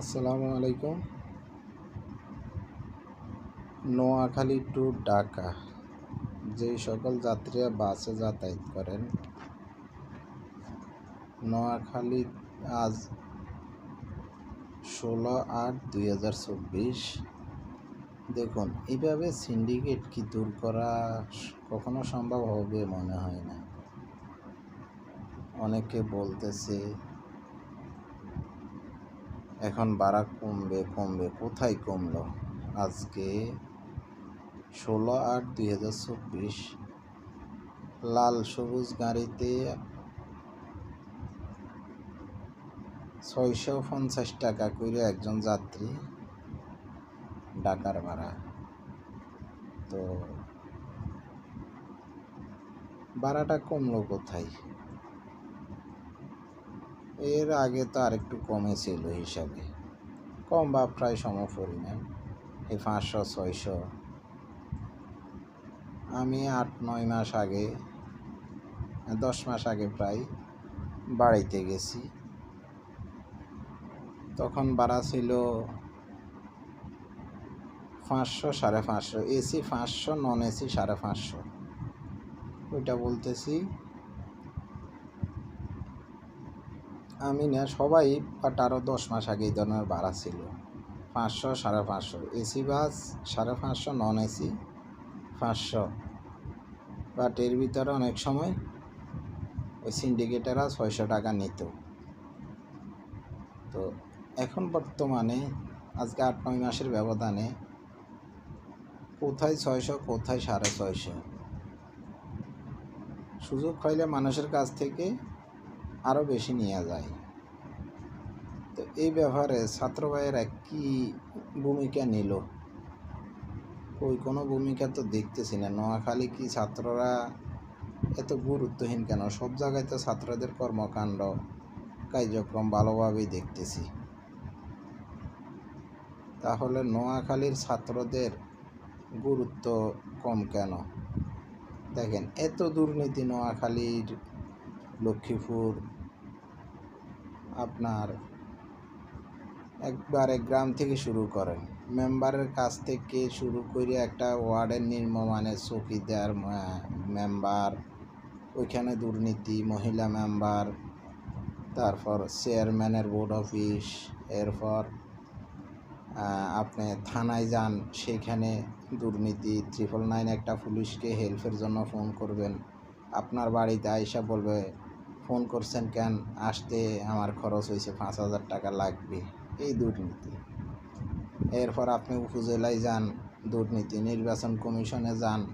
আসসালামু আলাইকুম। নোয়াখালী টু ঢাকা। যেই সকল যাত্রীরা বাসে যাতায়াত করেন, নোয়াখালী আজ ষোলো আট দুই হাজার চব্বিশ। দেখুন এইভাবে সিন্ডিকেট কি দূর করা কখনো সম্ভব হবে মনে হয় না। অনেকে বলতেছে এখন ভাড়া কমবে কমবে, কোথায় কমলো? আজকে ষোলো আট দুই হাজার চব্বিশ। লাল সবুজ গাড়িতে ছয়শো পঞ্চাশ টাকা করে একজন যাত্রী ডাকার ভাড়া। তো ভাড়াটা কমলো কোথায়? এর আগে তো আরেকটু কমেছিল হিসাবে। কম বা প্রায় সম পরিমাণ এই পাঁচশো, ছয়শো। আমি আট, নয় মাস আগে, দশ মাস আগে প্রায় বাড়িতে গেছি। তখন ভাড়া ছিল পাঁচশো, সাড়ে পাঁচশো। এসি পাঁচশো, নন এসি সাড়ে পাঁচশো। ওইটা বলতেছি আমি না, সবাই বাট আরও দশ মাস আগে এই ধরনের ভাড়া ছিল। পাঁচশো, সাড়ে পাঁচশো। এসি বাস, সাড়ে পাঁচশো নন এসি পাঁচশো। বাট এর ভিতরে অনেক সময় ওই সিন্ডিকেটেরা ছয়শো টাকা নিত। তো এখন বর্তমানে, আজকে আট, নয় মাসের ব্যবধানে কোথায় ছয়শো, কোথায় সাড়ে ছয়শো? সুযোগ পাইলে মানুষের কাছ থেকে আরও বেশি নেওয়া যায়। তো এই ব্যাপারে ছাত্র ভাইয়েরা কী ভূমিকা নিল? ওই কোনো ভূমিকা তো দেখতেছি না। নোয়াখালী কি ছাত্ররা এত গুরুত্বহীন কেন? সব জায়গায় তো ছাত্রদের কর্মকাণ্ড কার্যক্রম ভালোভাবেই দেখতেছি। তাহলে নোয়াখালীর ছাত্রদের গুরুত্ব কম কেন? দেখেন, এত দুর্নীতি নোয়াখালীর লক্ষ্মীপুর আপনার একবারে গ্রাম থেকে শুরু করেন। মেম্বারের কাছ থেকে শুরু করে একটা ওয়ার্ডের নির্মমানের চৌকিদার মেম্বার, ওইখানে দুর্নীতি, মহিলা মেম্বার, তারপর চেয়ারম্যানের বোর্ড অফিস, এরপর আপনি থানায় যান, সেখানে দুর্নীতি ট্রিপল নাইন একটা পুলিশকে হেল্পের জন্য ফোন করবেন। আপনার বাড়িতে আইসা বলবে ফোন করছেন কেন? আসতে আমার খরচ হয়েছে পাঁচ হাজার টাকা লাগবে। এই দুর্নীতি। এরপর আপনি উপজেলায় যান, দুর্নীতি, নির্বাচন কমিশনে যান।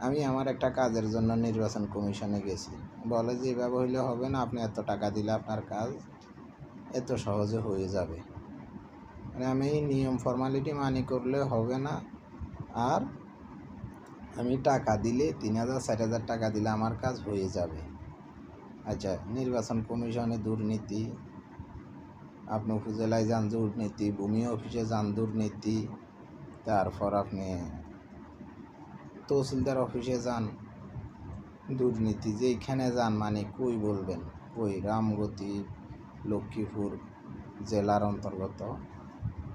আমি আমার একটা কাজের জন্য নির্বাচন কমিশনে গেছি। বলে, যে এভাবে হইলে হবে না, আপনি এত টাকা দিলে আপনার কাজ এত সহজে হয়ে যাবে। মানে আমি নিয়ম ফর্মালিটি মানি করলে হবে না। আর আমি টাকা দিলে, তিন হাজার, চার হাজার টাকা দিলে আমার কাজ হয়ে যাবে। আচ্ছা নির্বাচন কমিশনে দুর্নীতি, আপনি উপজেলায় যান দুর্নীতি, ভূমি অফিসে যান দুর্নীতি, তারপর আপনি তহসিলদার অফিসে যান দুর্নীতি, যেইখানে যান মানে কই বলবেন? কই? রামগতি, লক্ষ্মীপুর জেলার অন্তর্গত।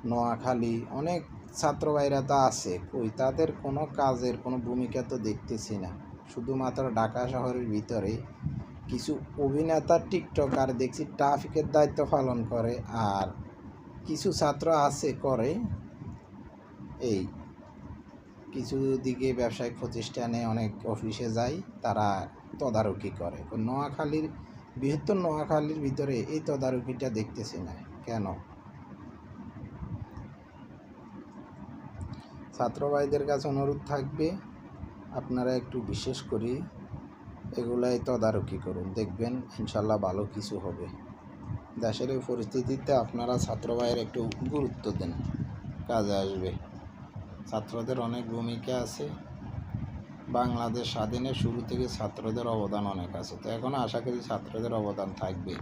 নোয়াখালী, অনেক ছাত্র ভাইরা তো আছে। কই? তাদের কোনো কাজের, কোনো ভূমিকা তো দেখতেছি না। শুধুমাত্র ঢাকা শহরের ভিতরে কিছু অভিনেতা টিকটকার দেখছি ট্রাফিকের দায়িত্ব পালন করে আর কিছু ছাত্র আছে করে এই কিছু দিকে ব্যবসায়িক প্রতিষ্ঠানে অনেক অফিসে যায় তারা তদারকি করে। নোয়াখালীর, বৃহত্তর নোয়াখালীর ভিতরে এই তদারকিটা দেখতেছি না, কেন? ছাত্র ভাইদের কাছে অনুরোধ থাকবে, আপনারা একটু বিশেষ করে। এগুলাই তদারকি করুন, দেখবেন ইনশাল্লাহ ভালো কিছু হবে। দেশের এই পরিস্থিতিতে আপনারা ছাত্র ভাইয়ের একটু গুরুত্ব দেন, কাজে আসবে। ছাত্রদের অনেক ভূমিকা আছে। বাংলাদেশ স্বাধীনের শুরু থেকে ছাত্রদের অবদান অনেক আছে। তো এখন আশা করি ছাত্রদের অবদান থাকবে।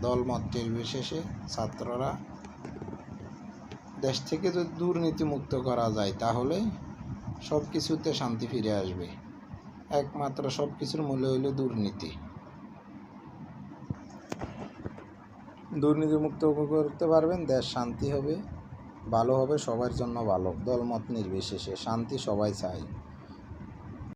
দলমত নির্বিশেষে ছাত্ররা দেশ থেকে যদি দুর্নীতিমুক্ত করা যায়, তাহলে সব কিছুতে শান্তি ফিরে আসবে। একমাত্র সব কিছুর মূল্য হইল দুর্নীতি। দুর্নীতি দুর্নীতিমুক্ত করতে পারবেন, দেশ শান্তি হবে, ভালো হবে, সবার জন্য ভালো, দলমত নির্বিশেষে, শান্তি সবাই চায়।